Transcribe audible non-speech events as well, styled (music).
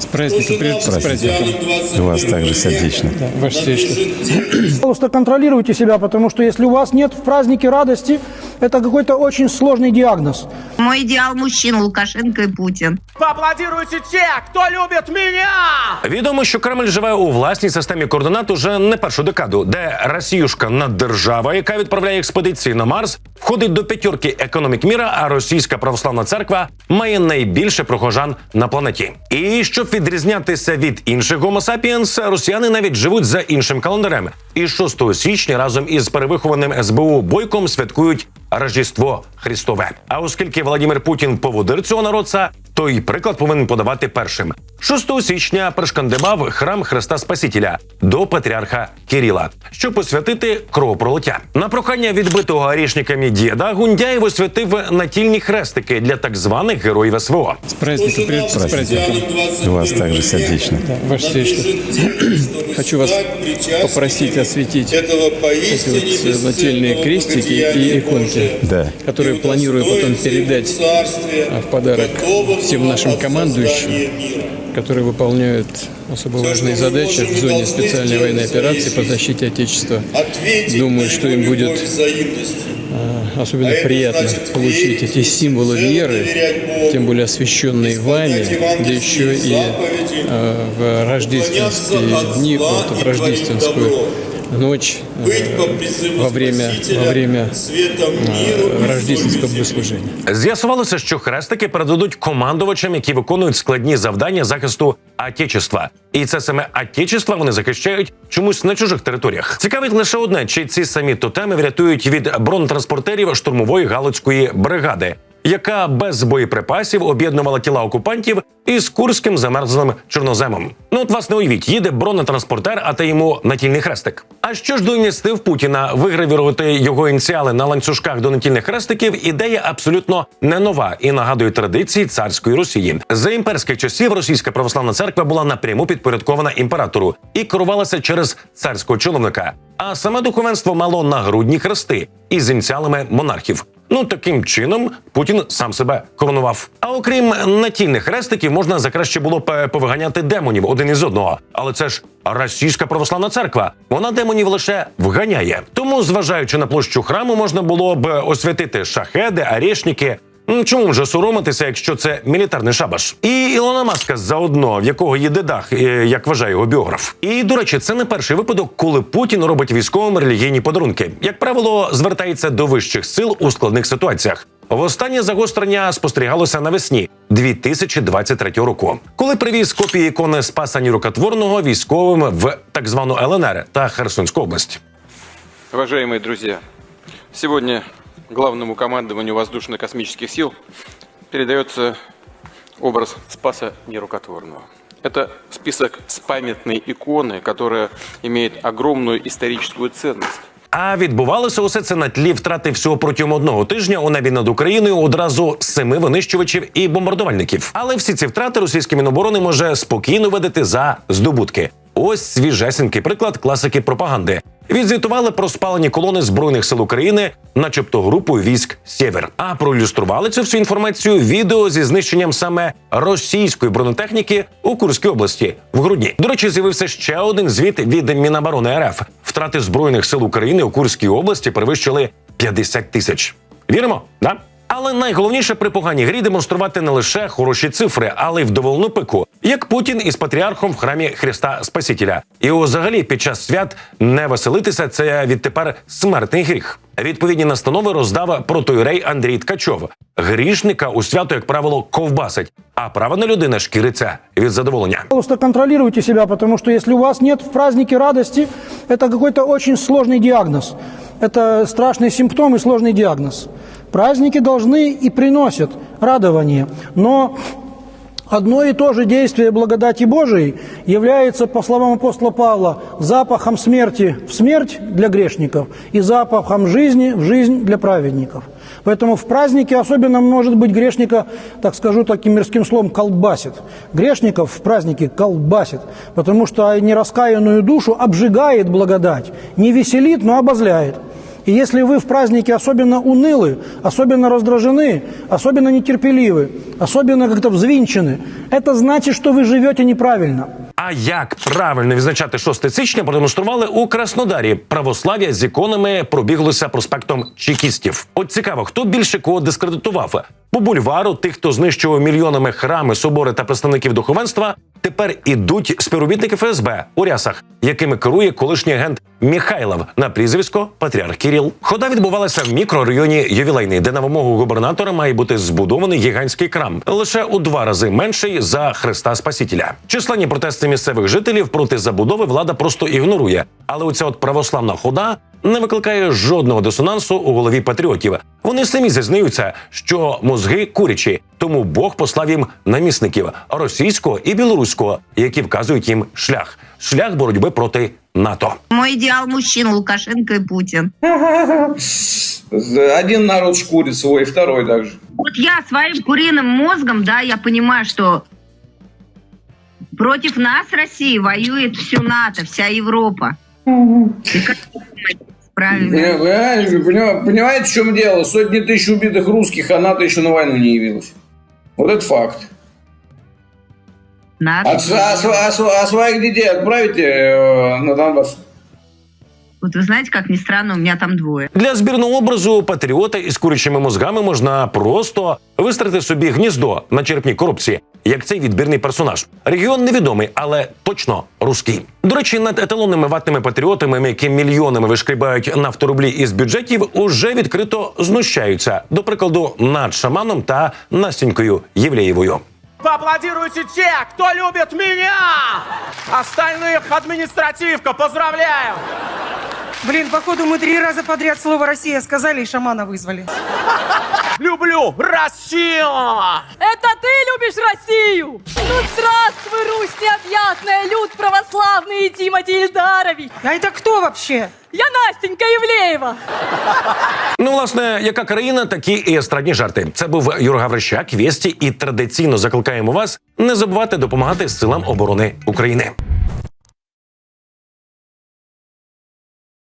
С праздником, прежде всего, с праздником. У вас также сердечно. Да, ваше сиятельство. Пожалуйста, контролируйте себя, потому что если у вас нет в празднике радости, это какой-то очень сложный диагноз. Мой идеал мужчин Лукашенко и Путин. Поаплодируйте те, кто любит меня! Відомо, що Кремль живе у власній системі координат уже не першу декаду, де Росіюшка наддержава, яка відправляє експедиції на Марс, входить до п'ятірки економік міра, а російська православна церква має найбільше прихожан на планеті. І щоб відрізнятися від інших sapiens, росіяни навіть живуть за іншим календарем. І 6 січня разом із перевихованим СБУ бойком святкують Рождество Христове. А оскільки Владимир Путін поводир цього народця, то й приклад повинен подавати першим. 6 січня пришкандибав храм Христа Спасителя до патріарха Кирила, щоб посвятити кровопролиття. На прохання відбитого арішниками діда Гундяєв освятив натільні хрестики для так званих героїв СВО. С праздником, прежде всего, с праздником. У вас также сердечно. Да, ваше сиятельство. (clears throat) Хочу вас попросить осветить эти вот э, нательные крестики и иконки, Да. которые планирую потом передать а, в подарок всем нашим командующим, которые выполняют особо важные задачи в зоне специальной военной операции по защите Отечества. Думаю, что им будет а, особенно приятно получить эти символы веры, тем более освященные вами, да еще и а, в рождественские дни, вот в рождественскую ночь э, во время, во время э, рождественского богослужения. З'ясувалося, що хрестики передадуть командувачам, які виконують складні завдання захисту Отечества. І це саме Отечество вони захищають чомусь на чужих територіях. Цікавить лише одне: чи ці самі тотеми врятують від бронетранспортерів штурмової галицької бригади, яка без боєприпасів об'єднувала тіла окупантів із курським замерзлим чорноземом. Ну от власне уявіть, їде бронетранспортер, а та йому натільний хрестик. А що ж до ініціатив Путіна вигравірувати його ініціали на ланцюжках до натільних хрестиків? Ідея абсолютно не нова і нагадує традиції царської Росії. За імперських часів російська православна церква була напряму підпорядкована імператору і керувалася через царського чиновника. А саме духовенство мало нагрудні хрести із ініціалами монархів. Ну таким чином Путін сам себе коронував. А окрім натільних хрестиків, можна за краще було б е, повиганяти демонів один із одного. Але це ж російська православна церква. Вона демонів лише вганяє. Тому, зважаючи на площу храму, можна було б освятити шахеди, арішники. М, Чому вже соромитися, якщо це мілітарний шабаш? І Ілона Маска заодно, в якого є дедах, е, як вважає його біограф. І до речі, це не перший випадок, коли Путін робить військовим релігійні подарунки. Як правило, звертається до вищих сил у складних ситуаціях. Востаннє загострення спостерігалося навесні 2023 року, коли привіз копії ікони Спаса Нірокотворного військовим в так звану ЛНР та Херсонську область. Уважаемые друзья, сегодня главному командованию воздушно-космических сил передается образ Спаса Нерукотворного. Это список с памятной иконы, которая имеет огромную историческую ценность. А відбувалося усе це на тлі втрати всього протягом одного тижня у небі над Україною одразу семи винищувачів і бомбардувальників. Але всі ці втрати російське міноборони може спокійно видати за здобутки. Ось свіжесенький приклад класики пропаганди. Відзвітували про спалені колони збройних сил України, начебто групою військ Сєвер. А проілюстрували цю всю інформацію відео зі знищенням саме російської бронетехніки у Курській області в грудні. До речі, з'явився ще один звіт від Міноборони РФ. Втрати збройних сил України у Курській області перевищили 50 тисяч. Віримо? Да? Але найголовніше при поганій грі демонструвати не лише хороші цифри, але й вдоволену пику, як Путін із патріархом в храмі Христа Спасителя. І взагалі під час свят не веселитися це відтепер смертний гріх. Відповідні настанови роздав протоїрей Андрій Ткачов. Грішника у свято, як правило, ковбасить, а правильна людина шкіриться від задоволення. Пожалуйста, контролируйте себя, потому что если у вас нет в празднике радости, это какой-то очень сложный диагноз. Это страшный симптом и сложный диагноз. Праздники должны и приносят радование, но Одно и то же действие благодати Божией является, по словам апостола Павла, запахом смерти в смерть для грешников и запахом жизни в жизнь для праведников. Поэтому в празднике особенно может быть грешника, так скажу таким мирским словом, колбасит. Грешников в празднике колбасит, потому что нераскаянную душу обжигает благодать. Не веселит, но обозляет. И если вы в празднике особенно унылы, особенно раздражены, особенно нетерпеливы, особенно как-то взвинчены, это значит, что вы живете неправильно. А як правильно відзначати 6 січня продемонстрували у Краснодарі. Православ'я з іконами пробіглося проспектом чекістів. От цікаво, хто більше кого дискредитував по бульвару. Тих, хто знищував мільйонами храми, собори та представників духовенства, тепер ідуть співробітники ФСБ у рясах, якими керує колишній агент Міхайлов на прізвисько Патріарх Кіріл. Хода відбувалася в мікрорайоні Ювілейний, де на вимогу губернатора має бути збудований гігантський крам, лише у два рази менший за Христа Спасителя. Численні протести місцевих жителів проти забудови влада просто ігнорує. Але оця от православна хода не викликає жодного дисонансу у голові патріотів. Вони самі зізнаються, що мозги курячі, тому Бог послав їм намісників російського і білоруського, які вказують їм шлях шлях боротьби проти НАТО. Мой идеал мужчин Лукашенко и Путин. (laughs) Один народ шкурит свой, второй также. Вот я своим куриным мозгом, да, я понимаю, что против нас России воюет всю НАТО, вся Европа. И как вы думаете, Правильно. Понимаете, понимаете, понимаете, в чем дело? Сотни тысяч убитых русских, а НАТО еще на войну не явилась. Вот это факт. НАТО. А, с- а с- а с- а своих детей отправите э, на Донбасс? Вот вы знаете, как ни странно, у меня там двое. Для збірного образу патріота із курячими мозгами можна просто вистрати собі гніздо на черпній корупції, Як цей відбірний персонаж. Регіон невідомий, але точно руський. До речі, над еталонними ватними патріотами, які мільйонами вишкрібають нафторублі із бюджетів, уже відкрито знущаються. До прикладу, над шаманом та Настінькою Євлеєвою. Поаплодируйте те, кто любит меня! Остальных административка, поздравляю! Блин, походу мы три раза подряд слово «Россия» сказали и шамана вызвали. Люблю Россию! Это ты любишь Россию? Ну здравствуй, Русь необъятная, люд православный и Тимати Ильдарович. А это кто вообще? Я Настенька Ивлеева. Ну, власне, яка країна, такі і естрадні жарти. Це був Юрга Верещак, Вєсті, і традиційно закликаємо вас не забувати допомагати силам оборони України.